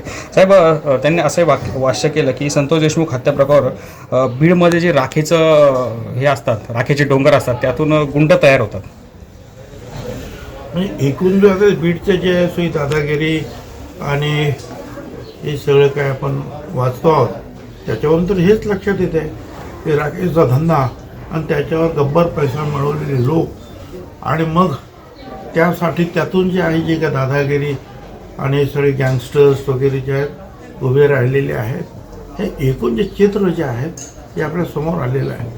Okay साहेब त्यांनी असं वाक वाक्य केलं की संतोष देशमुख हत्या प्रकार बीडमध्ये जे राखेचं हे असतात राखेचे डोंगर असतात त्यातून गुंड तयार होतात. म्हणजे एकूण जो आता बीडचं जे सुई दादागिरी आणि हे सगळं काय आपण वाचतो आहोत त्याच्यावरून तर हेच लक्षात येते की राकेशचा धंदा आणि त्याच्यावर गब्बर पैसा मिळवलेले लोक आणि मग त्यासाठी त्यातून जे आहे जे का दादागिरी आणि सगळे गँगस्टर्स वगैरे जे आहेत उभे राहिलेले आहेत. हे एकूण जे चित्र जे आहेत हे आपल्यासमोर आलेलं आहे.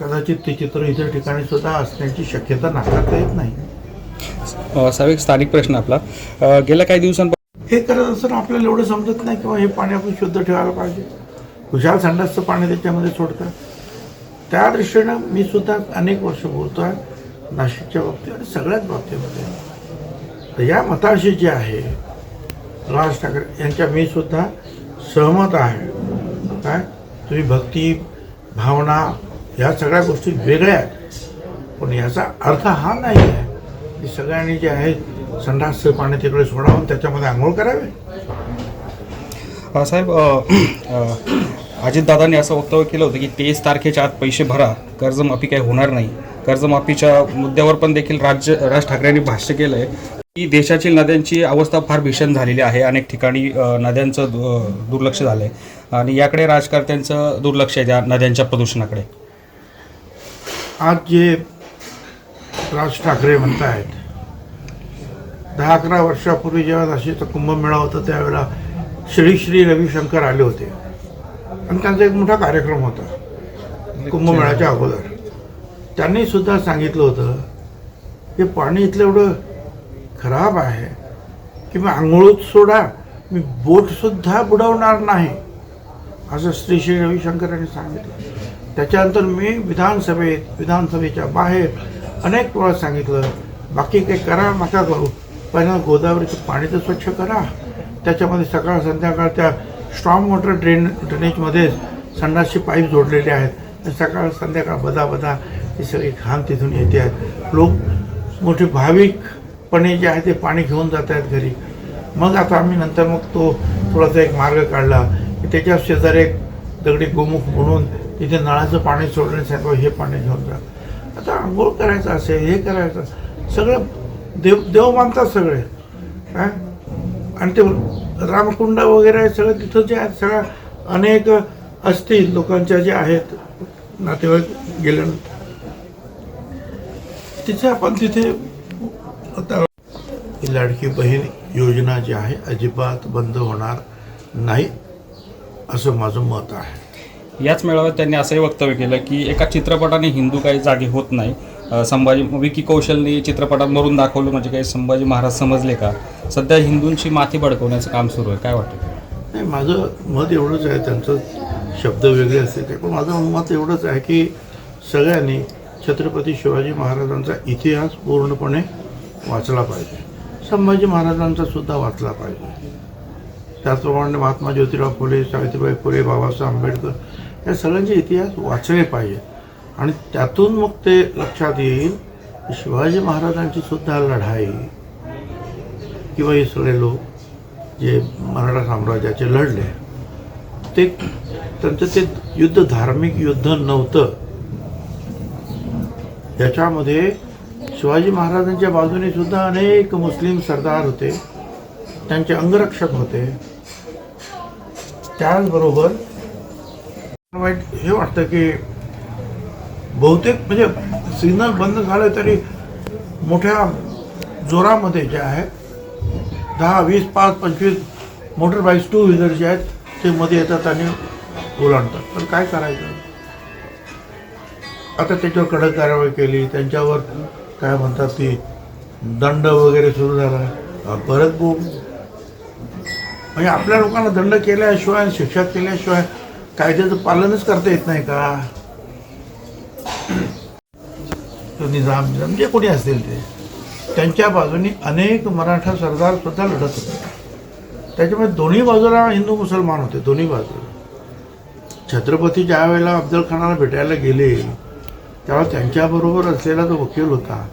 कदाचित ते चित्र इतर ठिकाणी सुद्धा असण्याची शक्यता नाकारता येत नाही. साहेब एक स्थानिक प्रश्न आपला. गेल्या काही दिवसांपासून हे करत असताना आपल्याला एवढं समजत नाही किंवा हे पाणी आपण शुद्ध ठेवायला पाहिजे. खुशाल संडासचं पाणी त्याच्यामध्ये सोडतात. त्या दृष्टीनं मी सुद्धा अनेक वर्ष बोलतो आहे नाशिकच्या बाबतीत आणि सगळ्याच बाबतीमध्ये. तर या मताशी जे आहे राज ठाकरे यांच्या मी सुद्धा सहमत आहे. काय? तुम्ही भक्ती भावना या सगळ्या गोष्टी वेगळ्या आहेत. पण याचा अर्थ हा नाही आहे की सगळ्यांनी जे आहे संडास पाणी तिकडे सोडावून त्याच्यामध्ये आंघोळ करावे. साहेब अजितदादांनी असं वक्तव्य केलं होतं की तेवीस तारखेच्या आत पैसे भरा कर्जमाफी काही होणार नाही. कर्जमाफीच्या मुद्द्यावर पण देखील राज्य राज ठाकरेंनी भाष्य केलं आहे की देशातील नद्यांची अवस्था फार भीषण झालेली आहे. अनेक ठिकाणी नद्यांचं दुर्लक्ष झालं आहे आणि याकडे राजकारत्यांचं दुर्लक्ष आहे त्या नद्यांच्या प्रदूषणाकडे. आज जे राज ठाकरे म्हणत आहेत दहा अकरा वर्षापूर्वी जेव्हा नाशिकचा कुंभमेळा होता त्यावेळेला श्री श्री रविशंकर आले होते. आणि त्यांचा एक मोठा कार्यक्रम होता कुंभमेळ्याच्या अगोदर. त्यांनी सुद्धा सांगितलं होतं की पाणी इथलं एवढं खराब आहे की मी सोडा मी बोटसुद्धा बुडवणार नाही असं श्री श्री रविशंकर यांनी सांगितलं. त्याच्यानंतर मी विधानसभेत विधानसभेच्या बाहेर अनेक वेळा सांगितलं बाकी काही करा नका करू. पहिल्यांदा गोदावरीचं पाणी तर स्वच्छ करा. त्याच्यामध्ये सकाळ संध्याकाळ त्या स्ट्रॉंग वॉटर ड्रेन ड्रेनेजमध्ये संडासची पाईप जोडलेले आहेत. सकाळ संध्याकाळ बदा बदा ही सगळी घाम तिथून येते आहेत. लोक मोठे भाविक पणे जे आहे ते पाणी घेऊन जात आहेत घरी. मग आता आम्ही नंतर मग तो थोडासा एक मार्ग काढला. की त्याच्या शेजारी एक दगडी गोमुख म्हणून तिथे नळाचं पाणी सोडण्यासाठी हे पाणी घेऊन जा. आता आंघोळ करायचं असेल हे करायचं सगळं देव देव मानतात सगळे. काय आणि ते रामकुंड वगैरे सगळं तिथं जे आहेत सगळ्या अनेक असतील लोकांच्या जे आहेत नातेवाईक गेल्यानंतर. तिथे आपण तिथे आता ही लाडकी बहीण योजना जी आहे अजिबात बंद होणार नाही असं माझं मत आहे. याच मेळाव्यात त्यांनी असंही वक्तव्य केलं की एका चित्रपटाने हिंदू काही जागे होत नाही. संभाजी विकी कौशलने चित्रपटात मरून दाखवलं म्हणजे काही संभाजी महाराज समजले का? सध्या हिंदूंची माथी बडकवण्याचं काम सुरू आहे. काय वाटतं? नाही माझं मत एवढंच आहे त्यांचं शब्द वेगळे असते ते. पण माझं मत एवढंच आहे की सगळ्यांनी छत्रपती शिवाजी महाराजांचा इतिहास पूर्णपणे वाचला पाहिजे. संभाजी महाराजांचा सुद्धा वाचला पाहिजे. त्याचप्रमाणे महात्मा ज्योतिराव फुले सावित्रीबाई फुले बाबासाहेब आंबेडकर या सगळ्यांचे इतिहास वाचले पाहिजे आणि त्यातून मग ते लक्षात येईल शिवाजी महाराजांची सुद्धा लढाई किंवा हे सगळे लोक जे मराठा साम्राज्याचे लढले ते त्यांचं ते युद्ध धार्मिक युद्ध नव्हतं. याच्यामध्ये शिवाजी महाराजांच्या बाजूने सुद्धा अनेक मुस्लिम सरदार होते. त्यांचे अंगरक्षक होते. त्याचबरोबर वाईट हे वाटतं की बहुतेक म्हणजे सिग्नल बंद झालं तरी मोठ्या जोरामध्ये जे आहे दहा वीस पाच पंचवीस मोटरबाईक्स टू व्हीलर जे आहेत ते मध्ये येतात आणि ओलांडतात. पण काय करायचं? आता त्याच्यावर कडक कारवाई केली त्यांच्यावर काय म्हणतात ते दंड वगैरे सुरू झाला. परत बोल म्हणजे आपल्या लोकांना दंड केल्याशिवाय शिक्षा केल्याशिवाय कायद्याचं पालनच करता येत नाही का? तो निजाम निजाम जे कोणी असतील ते त्यांच्या बाजूनी अनेक मराठा सरदार सुद्धा लढत होते. त्याच्यामुळे दोन्ही बाजूला हिंदू मुसलमान होते दोन्ही बाजूला. छत्रपती ज्या वेळेला अफजल खानाला भेटायला गेले त्यावेळेस त्यांच्याबरोबर असलेला जो वकील होता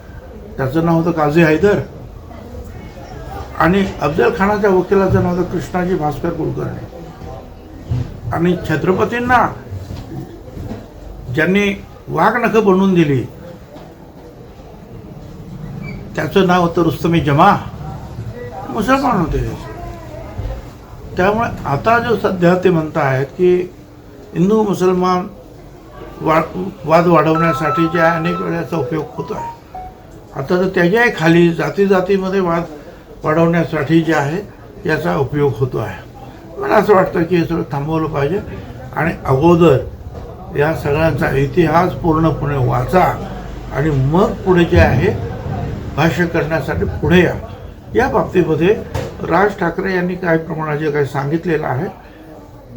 त्याचं नाव होतं काझी हैदर. आणि अफजल खानाच्या वकिलाचं नाव होतं कृष्णाजी भास्कर कुलकर्णी. आणि छत्रपतींना ज्यांनी वाघनखं बनवून दिली त्याचं नाव होतं रुस्तमी जमा. मुसलमान होते. त्यामुळे आता जो सध्या ते म्हणत आहेत की हिंदू मुसलमान वा वाद वाढवण्यासाठीच्या अनेक वेळाचा उपयोग होतो आहे. आता तर त्याच्याही खाली जाती जातीमध्ये वाद वाढवण्यासाठी जे आहे याचा उपयोग होतो आहे. मला असं वाटतं की हे सगळं थांबवलं पाहिजे आणि अगोदर या सगळ्यांचा इतिहास पूर्णपणे वाचा आणि मग पुढे जे आहे भाष्य करण्यासाठी पुढे या. या बाबतीमध्ये राज ठाकरे यांनी काही प्रमाणात जे काही सांगितलेलं आहे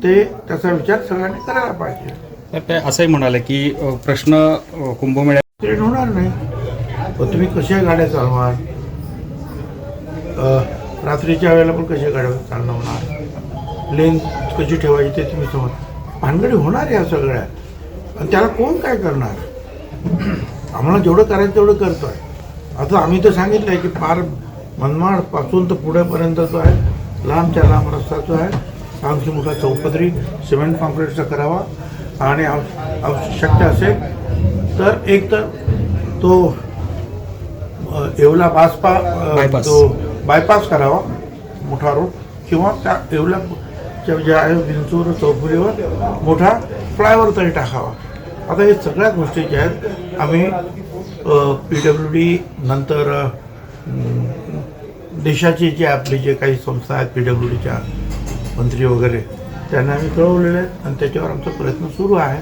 ते त्याचा विचार सगळ्यांनी करायला पाहिजे. तर ते असंही म्हणाले की प्रश्न कुंभमेळ्या ट्रेन होणार नाही. पण तुम्ही कशा गाड्या चालवाल? रात्रीच्या वेळेला पण कशा गाड्या चालणं होणार लेन कशी ठेवायची ते तुम्ही समज. भानगडी होणार या सगळ्या आणि त्याला कोण काय करणार? आम्हाला जेवढं करायचं तेवढं करतोय. आता आम्ही तर सांगितलं आहे की पार मनमाडपासून तर पुढेपर्यंत जो आहे. लांबच्या लांब रस्ता जो आहे. लांबची मोठा चौपदरी सिमेंट कॉन्क्रीटचा करावा. आणि आवश्यक असेल तर एक तर तो येवला बासपा. तो बायपास करावा मोठा रोड किंवा त्या येवला ज्या आहे विंचूर चौफुलीवर मोठा फ्लायओव्हर तरी टाकावा आता हे सगळ्या गोष्टी ज्या आहेत आम्ही पी डब्ल्यू डी नंतर देशाची जी आपली जे काही संस्था आहेत पी डब्ल्यू डीच्या मंत्री वगैरे त्यांना आम्ही कळवलेले आहेत आणि त्याच्यावर आमचा प्रयत्न सुरू आहे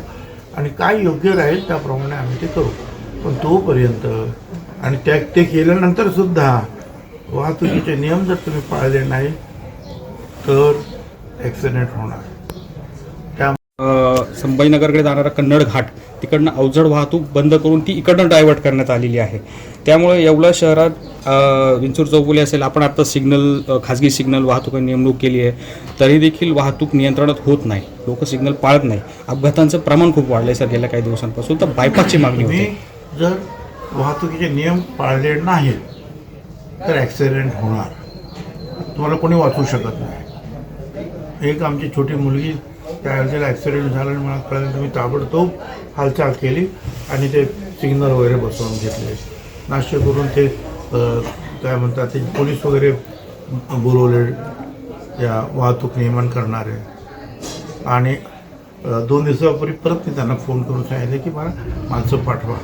आणि काय योग्य राहील त्याप्रमाणे आम्ही ते करू. पण तोपर्यंत आणि त्या ते केल्यानंतर सुद्धा वाहतुकीचे नियम जर तुम्ही पाळले नाही तर ॲक्सिडेंट होणार. संभाजीनगरकडे जाणारा कन्नड घाट तिकडनं अवजड वाहतूक बंद करून ती इकडनं डायव्हर्ट करण्यात आलेली आहे. त्यामुळे येवला शहरात विंचूर चौफुली असेल आपण आता सिग्नल खाजगी सिग्नल वाहतूक नेमणूक केली आहे तरी देखील वाहतूक नियंत्रणात होत नाही. लोक सिग्नल पाळत नाही. अपघातांचं प्रमाण खूप वाढलं आहे सर गेल्या काही दिवसांपासून तर बायपासची मागणी होती. जर वाहतुकीचे नियम पाळले नाहीत तर ॲक्सिडेंट होणार. तुम्हाला कोणी वाचू शकत नाही. एक आमची छोटी मुलगी त्या ॲक्सिडेंट झाला आणि मला कळलं तुम्ही ताबडतोब हालचाल केली आणि ते सिग्नल वगैरे बसवून घेतले. नाश्ते करून ते काय म्हणतात ते पोलीस वगैरे बोलवले या वाहतूक नियमन करणारे. आणि दोन दिवसापूर्वी परत मी त्यांना फोन करून सांगितलं की मला माणसं पाठवा.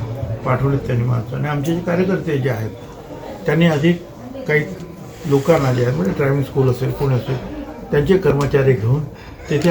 पाठवले त्यांनी माणसं. आणि आमचे जे कार्यकर्ते जे आहेत त्यांनी आधी काही लोकांना जे आहेत म्हणजे ड्रायव्हिंग स्कूल असेल कोणी असेल त्यांचे कर्मचारी घेऊन